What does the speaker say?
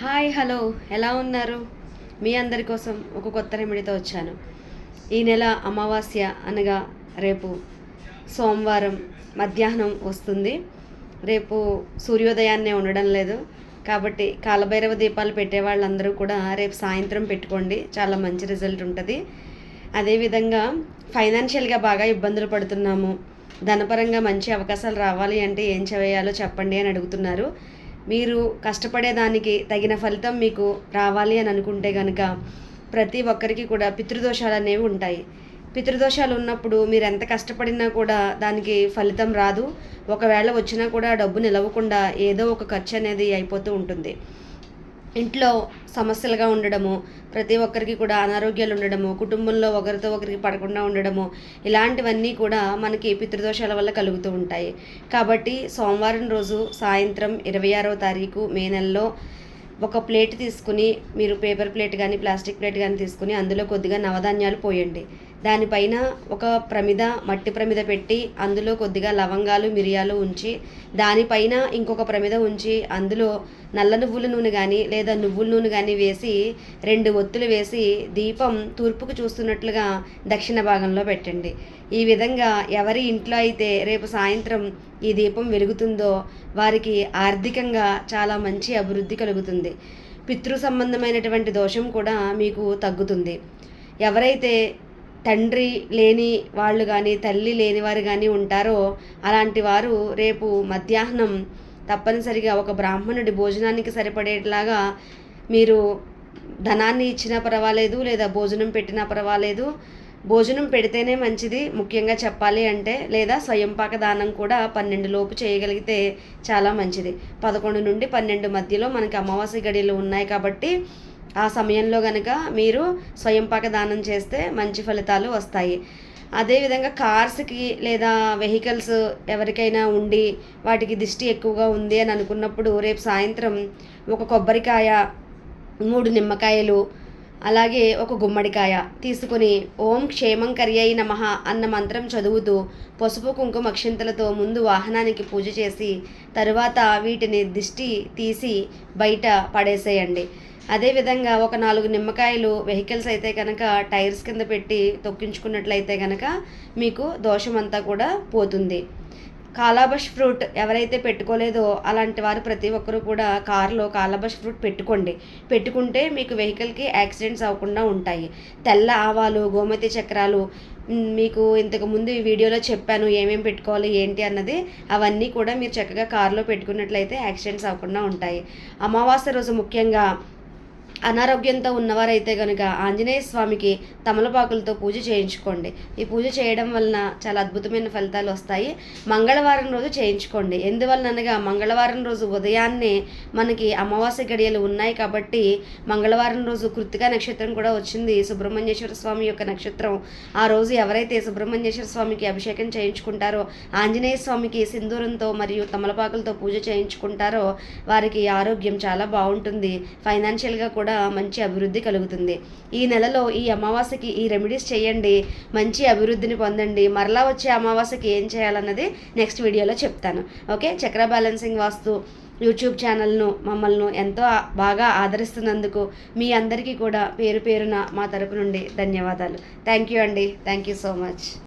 Hi hello. ఎలా ఉన్నారు? మీ అందరి కోసం ఒక కొత్త రెమెడీతో వచ్చాను. ఈ నెల అమావాస్య అనగా రేపు సోమవారం మధ్యాహ్నం వస్తుంది. రేపు సూర్యోదయాన్నే ఉండడం లేదు. కాబట్టి కాలభైరవ దీపాలు పెట్టే వాళ్ళందరూ కూడా రేపు సాయంత్రం పెట్టుకోండి. చాలా మంచి రిజల్ట్ ఉంటుంది. అదేవిధంగా ఫైనాన్షియల్గా బాగా ఇబ్బందులు పడుతున్నాము. ధనపరంగా మంచి అవకాశాలు రావాలి అంటే ఏం చేయాలో చెప్పండి అని అడుగుతున్నారు. మీరు కష్టపడేదానికి తగిన ఫలితం మీకు రావాలి అని అనుకుంటే కనుక ప్రతి ఒక్కరికి కూడా పితృదోషాలు అనేవి ఉంటాయి. పితృదోషాలు ఉన్నప్పుడు మీరు ఎంత కష్టపడినా కూడా దానికి ఫలితం రాదు. ఒకవేళ వచ్చినా కూడా డబ్బు నిలవకుండా ఏదో ఒక ఖర్చు అనేది అయిపోతూ ఉంటుంది. ఇంట్లో సమస్యలుగా ఉండడము ప్రతి ఒక్కరికి కూడా అనారోగ్యాలు ఉండడము కుటుంబంలో ఒకరితో ఒకరికి పడకుండా ఉండడము ఇలాంటివన్నీ కూడా మనకి పితృదోషాల వల్ల కలుగుతూ ఉంటాయి. కాబట్టి సోమవారం రోజు సాయంత్రం ఇరవై ఆరవ తారీఖు మే నెలలో ఒక ప్లేట్ తీసుకుని మీరు పేపర్ ప్లేట్ కానీ ప్లాస్టిక్ ప్లేట్ కానీ తీసుకుని అందులో కొద్దిగా నవధాన్యాలు పోయండి. దానిపైన ఒక ప్రమిద మట్టి ప్రమిద పెట్టి అందులో కొద్దిగా లవంగాలు మిరియాలు ఉంచి దానిపైన ఇంకొక ప్రమిద ఉంచి అందులో నల్ల నువ్వుల నూనె కానీ లేదా నువ్వుల నూనె కానీ వేసి రెండు ఒత్తులు వేసి దీపం తూర్పుకు చూస్తున్నట్లుగా దక్షిణ భాగంలో పెట్టండి. ఈ విధంగా ఎవరి ఇంట్లో అయితే రేపు సాయంత్రం ఈ దీపం వెలుగుతుందో వారికి ఆర్థికంగా చాలా మంచి అభివృద్ధి కలుగుతుంది. పితృ సంబంధమైనటువంటి దోషం కూడా మీకు తగ్గుతుంది. ఎవరైతే తండ్రి లేని వాళ్ళు కానీ తల్లి లేని వారు కానీ ఉంటారో అలాంటి వారు రేపు మధ్యాహ్నం తప్పనిసరిగా ఒక బ్రాహ్మణుడి భోజనానికి సరిపడేట్లాగా మీరు ధనాన్ని ఇచ్చినా పర్వాలేదు లేదా భోజనం పెట్టినా పర్వాలేదు. భోజనం పెడితేనే మంచిది ముఖ్యంగా చెప్పాలి అంటే లేదా స్వయంపాక దానం కూడా పన్నెండు లోపు చేయగలిగితే చాలా మంచిది. పదకొండు నుండి పన్నెండు మధ్యలో మనకి అమావాస్య గడియలు ఉన్నాయి కాబట్టి ఆ సమయంలో కనుక మీరు స్వయంపాక దానం చేస్తే మంచి ఫలితాలు వస్తాయి. అదేవిధంగా కార్స్కి లేదా వెహికల్స్ ఎవరికైనా ఉండి వాటికి దిష్టి ఎక్కువగా ఉంది అని అనుకున్నప్పుడు రేపు సాయంత్రం ఒక కొబ్బరికాయ మూడు నిమ్మకాయలు అలాగే ఒక గుమ్మడికాయ తీసుకుని ఓం క్షేమం కర్యై నమ అన్న మంత్రం చదువుతూ పసుపు కుంకుమ అక్షింతలతో ముందు వాహనానికి పూజ చేసి తరువాత వీటిని దిష్టి తీసి బయట పడేసేయండి. అదేవిధంగా ఒక నాలుగు నిమ్మకాయలు వెహికల్స్ అయితే కనుక టైర్స్ కింద పెట్టి తొక్కించుకున్నట్లయితే కనుక మీకు దోషం అంతా కూడా పోతుంది. కాలాబష్ ఫ్రూట్ ఎవరైతే పెట్టుకోలేదో అలాంటి వారు ప్రతి ఒక్కరూ కూడా కారులో కాలాబష్ ఫ్రూట్ పెట్టుకోండి. పెట్టుకుంటే మీకు వెహికల్కి యాక్సిడెంట్స్ అవ్వకుండా ఉంటాయి. తెల్ల ఆవాలు గోమతి చక్రాలు మీకు ఇంతకు ముందు ఈ వీడియోలో చెప్పాను ఏమేమి పెట్టుకోవాలి ఏంటి అన్నది అవన్నీ కూడా మీరు చక్కగా కారులో పెట్టుకున్నట్లయితే యాక్సిడెంట్స్ అవ్వకుండా ఉంటాయి. అమావాస్య రోజు ముఖ్యంగా అనారోగ్యంతో ఉన్నవారైతే కనుక ఆంజనేయ స్వామికి తమలపాకులతో పూజ చేయించుకోండి. ఈ పూజ చేయడం వలన చాలా అద్భుతమైన ఫలితాలు వస్తాయి. మంగళవారం రోజు చేయించుకోండి. ఎందువలనగా మంగళవారం రోజు ఉదయాన్నే మనకి అమావాస్య గడియలు ఉన్నాయి కాబట్టి మంగళవారం రోజు కృతికా నక్షత్రం కూడా వచ్చింది. సుబ్రహ్మణ్యేశ్వర స్వామి యొక్క నక్షత్రం. ఆ రోజు ఎవరైతే సుబ్రహ్మణ్యేశ్వర స్వామికి అభిషేకం చేయించుకుంటారో ఆంజనేయ స్వామికి సింధూరంతో మరియు తమలపాకులతో పూజ చేయించుకుంటారో వారికి ఆరోగ్యం చాలా బాగుంటుంది. ఫైనాన్షియల్గా కూడా కూడా మంచి అభివృద్ధి కలుగుతుంది. ఈ నెలలో ఈ అమావాస్యకి ఈ రెమెడీస్ చేయండి మంచి అభివృద్ధిని పొందండి. మరలా వచ్చే అమావాస్యకి ఏం చేయాలన్నది నెక్స్ట్ వీడియోలో చెప్తాను. Okay? Chakra balancing Vastu YouTube ఛానల్ను మమ్మల్ని ఎంతో బాగా ఆదరిస్తున్నందుకు మీ అందరికీ కూడా పేరు పేరున మా తరపు నుండి ధన్యవాదాలు. థ్యాంక్ యూ అండి. Thank you so much.